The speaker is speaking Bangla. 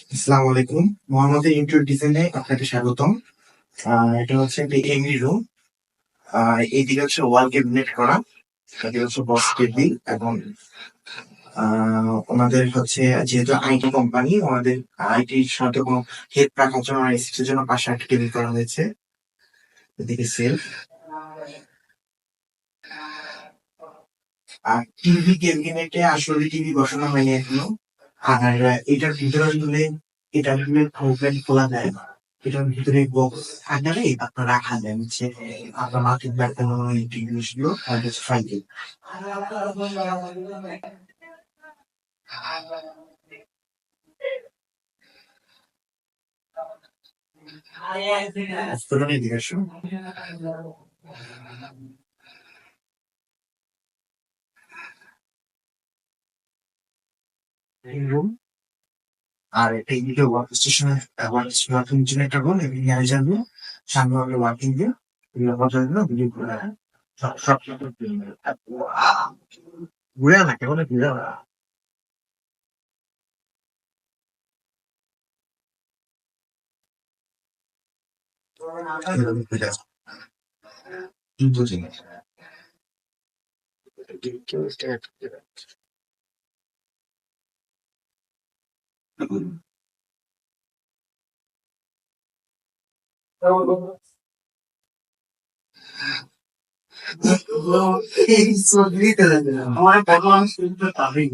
আসসালামু আলাইকুম। মোহাম্মদ ইন্টার ডিজাইনে আপনাকে স্বাগতম। এটা হচ্ছে একটি এমনি রুম এইদিকে হচ্ছে ওয়াল ক্যাবিনেট করা। এদিকে হচ্ছে বক্স টেবিল এবং ওনাদের হচ্ছে যেহেতু আইটি কোম্পানি ওনাদের আইটির সাথে কোনো হেড রাখার জন্য এসির জন্য পাশে একটা টেবিল করা হয়েছে। এদিকে সেলফ আর টিভি ক্যাবিনেটে আসলে টিভি বসানো হয়নি এখনও। আর এটার ভিতরে আসলে এটার ভিতরে প্রোগ্রাম খোলা যায় না। এটার ভিতরে বক্স থাকলে আপনার রাখা যায় হচ্ছে আপনার মার্কেট ব্যাগ কোনো জিনিসগুলো আর হচ্ছে ফাইল রুম আর এটা এদিকে ওয়ার্ক স্টেশনের ওয়ার্কিং জন্য একটা রুম এবং নিয়ে যাব সামনে হলো ওয়ার্কিং সব সব ঘুরে না ঘুরে না কেউ আমার ভগবান শুনতে পারি